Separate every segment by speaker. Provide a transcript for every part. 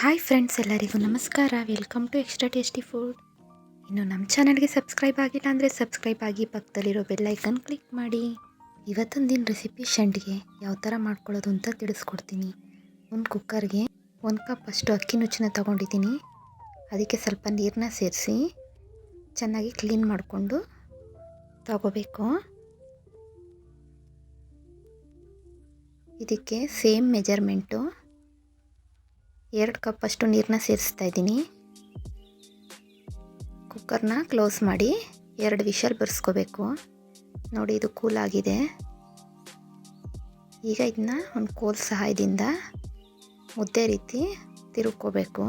Speaker 1: Hi friends ಎಲ್ಲರಿಗೂ ನಮಸ್ಕಾರ. Welcome to extra tasty food ಇನ್ನು ನಮ್ಮ ಚಾನಲ್ಗೆ ಸಬ್ಸ್ಕ್ರೈಬ್ ಆಗಿಲ್ಲ ಅಂದರೆ ಸಬ್ಸ್ಕ್ರೈಬ್ ಆಗಿ ಪಕ್ಕದಲ್ಲಿರೋ ಬೆಲ್ಲೈಕನ್ ಕ್ಲಿಕ್ ಮಾಡಿ. ಇವತ್ತೊಂದು ದಿನ ರೆಸಿಪಿ ಶಂಡಿಗೆ ಯಾವ ಥರ ಮಾಡ್ಕೊಳ್ಳೋದು ಅಂತ ತಿಳಿಸ್ಕೊಡ್ತೀನಿ. ಒಂದು ಕುಕ್ಕರ್ಗೆ ಒಂದು ಕಪ್ ಅಷ್ಟು ಅಕ್ಕಿ ನುಚ್ಚಿನ ತೊಗೊಂಡಿದ್ದೀನಿ. ಅದಕ್ಕೆ ಸ್ವಲ್ಪ ನೀರನ್ನ ಸೇರಿಸಿ ಚೆನ್ನಾಗಿ ಕ್ಲೀನ್ ಮಾಡಿಕೊಂಡು ತಗೋಬೇಕು. ಇದಕ್ಕೆ ಸೇಮ್ ಮೆಜರ್ಮೆಂಟು ಎರಡು ಕಪ್ ಅಷ್ಟು ನೀರನ್ನ ಸೇರಿಸ್ತಾ ಇದ್ದೀನಿ. ಕುಕ್ಕರ್ನ ಕ್ಲೋಸ್ ಮಾಡಿ ಎರಡು ವಿಷಲ್ ಬರ್ಸ್ಕೋಬೇಕು. ನೋಡಿ ಇದು ಕೂಲ್ ಆಗಿದೆ. ಈಗ ಇದನ್ನ ಒಂದು ಕೋಲ್ ಸಹಾಯದಿಂದ ಮುದ್ದೆ ರೀತಿ ತಿರುಗ್ಕೋಬೇಕು.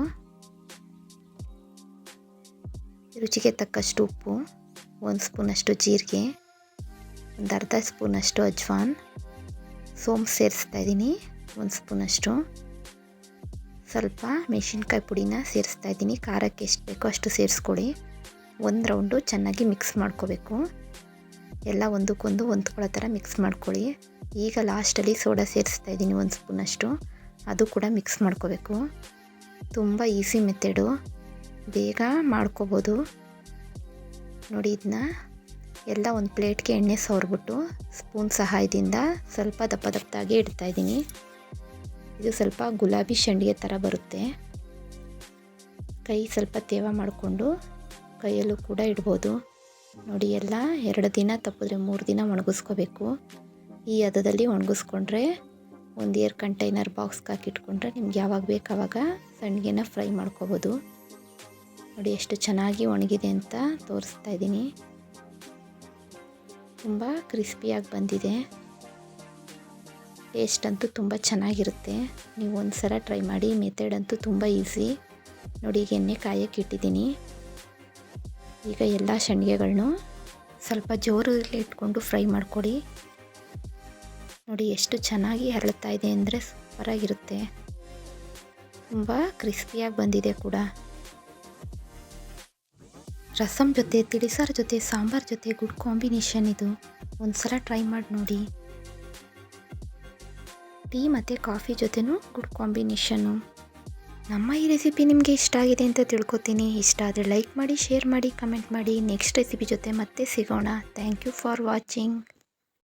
Speaker 1: ರುಚಿಗೆ ತಕ್ಕಷ್ಟು ಉಪ್ಪು, ಒಂದು ಸ್ಪೂನಷ್ಟು ಜೀರಿಗೆ, ಒಂದು ಅರ್ಧ ಸ್ಪೂನಷ್ಟು ಅಜ್ವಾನ್, ಸೋಂಪು ಸೇರಿಸ್ತಾ ಇದ್ದೀನಿ, ಒಂದು ಸ್ಪೂನಷ್ಟು ಸ್ವಲ್ಪ ಮೆಣಸಿನ್ಕಾಯಿ ಪುಡಿನ ಸೇರಿಸ್ತಾ ಇದ್ದೀನಿ. ಖಾರಕ್ಕೆ ಎಷ್ಟು ಬೇಕೋ ಅಷ್ಟು ಸೇರಿಸ್ಕೊಳ್ಳಿ. ಒಂದು ರೌಂಡು ಚೆನ್ನಾಗಿ ಮಿಕ್ಸ್ ಮಾಡ್ಕೋಬೇಕು. ಎಲ್ಲ ಒಂದಕ್ಕೊಂದು ಹೊಂದ್ಕೊಳ್ಳೋ ಥರ ಮಿಕ್ಸ್ ಮಾಡ್ಕೊಳ್ಳಿ. ಈಗ ಲಾಸ್ಟಲ್ಲಿ ಸೋಡಾ ಸೇರಿಸ್ತಾ ಇದ್ದೀನಿ ಒಂದು ಸ್ಪೂನಷ್ಟು ಅದು ಕೂಡ ಮಿಕ್ಸ್ ಮಾಡ್ಕೋಬೇಕು. ತುಂಬ ಈಸಿ ಮೆಥಡು ಬೇಗ ಮಾಡ್ಕೋಬೋದು. ನೋಡಿ ಇದನ್ನ ಎಲ್ಲ ಒಂದು ಪ್ಲೇಟ್ಗೆ ಎಣ್ಣೆ ಸವರ್ಬಿಟ್ಟು ಸ್ಪೂನ್ ಸಹಾಯದಿಂದ ಸ್ವಲ್ಪ ದಪ್ಪ ದಪ್ಪದಾಗಿ ಇಡ್ತಾಯಿದ್ದೀನಿ ಇದು ಸ್ವಲ್ಪ ಗುಲಾಬಿ ಶಂಡಿಗೆ ಥರ ಬರುತ್ತೆ. ಕೈ ಸ್ವಲ್ಪ ತೇವ ಮಾಡಿಕೊಂಡು ಕೈಯಲ್ಲೂ ಕೂಡ ಇಡ್ಬೋದು. ನೋಡಿ, ಎಲ್ಲ ಎರಡು ದಿನ ತಪ್ಪಿದ್ರೆ ಮೂರು ದಿನ ಒಣಗಿಸ್ಕೋಬೇಕು. ಈ ಹದದಲ್ಲಿ ಒಣಗಿಸ್ಕೊಂಡ್ರೆ ಒಂದು ಏರ್ ಕಂಟೈನರ್ ಬಾಕ್ಸ್ಗೆ ಹಾಕಿಟ್ಕೊಂಡ್ರೆ ನಿಮ್ಗೆ ಯಾವಾಗ ಬೇಕು ಆವಾಗ ಸಂಡಿಗೆನ ಫ್ರೈ ಮಾಡ್ಕೋಬೋದು. ನೋಡಿ, ಎಷ್ಟು ಚೆನ್ನಾಗಿ ಒಣಗಿದೆ ಅಂತ ತೋರಿಸ್ತಾ ಇದ್ದೀನಿ. ತುಂಬ ಕ್ರಿಸ್ಪಿಯಾಗಿ ಬಂದಿದೆ. ಟೇಸ್ಟ್ ಅಂತೂ ತುಂಬ ಚೆನ್ನಾಗಿರುತ್ತೆ. ನೀವು ಒಂದು ಸಲ ಟ್ರೈ ಮಾಡಿ ಮೆಥಡ್ ಅಂತೂ ತುಂಬ ಈಸಿ ನೋಡಿ, ಈಗ ಎಣ್ಣೆ ಕಾಯಕ್ಕೆ ಇಟ್ಟಿದ್ದೀನಿ. ಈಗ ಎಲ್ಲ ಸಂಡಿಗೆಗಳನ್ನು ಸ್ವಲ್ಪ ಜೋರಲ್ಲಿ ಇಟ್ಕೊಂಡು ಫ್ರೈ ಮಾಡಿಕೊಡಿ. ನೋಡಿ, ಎಷ್ಟು ಚೆನ್ನಾಗಿ ಹರಳ್ತಾ ಇದೆ ಅಂದರೆ ಸೂಪರಾಗಿರುತ್ತೆ. ತುಂಬ ಕ್ರಿಸ್ಪಿಯಾಗಿ ಬಂದಿದೆ ಕೂಡ. ರಸಮ್ ಜೊತೆ, ತಿಳಿಸಾರು ಜೊತೆ, ಸಾಂಬಾರ್ ಜೊತೆ, ಗುಡ್ ಕಾಂಬಿನೇಷನ್ ಇದು. ಒಂದು ಸಲ ಟ್ರೈ ಮಾಡಿ ನೋಡಿ. ಟೀ ಮತ್ತು ಕಾಫಿ ಜೊತೆನೂ ಗುಡ್ ಕಾಂಬಿನೇಷನ್ನು. ನಮ್ಮ ಈ ರೆಸಿಪಿ ನಿಮಗೆ ಇಷ್ಟ ಆಗಿದೆ ಅಂತ ತಿಳ್ಕೊತೀನಿ. ಇಷ್ಟ ಆದರೆ ಲೈಕ್ ಮಾಡಿ, ಶೇರ್ ಮಾಡಿ, ಕಮೆಂಟ್ ಮಾಡಿ. ನೆಕ್ಸ್ಟ್ ರೆಸಿಪಿ ಜೊತೆ ಮತ್ತೆ ಸಿಗೋಣ. Thank you for watching.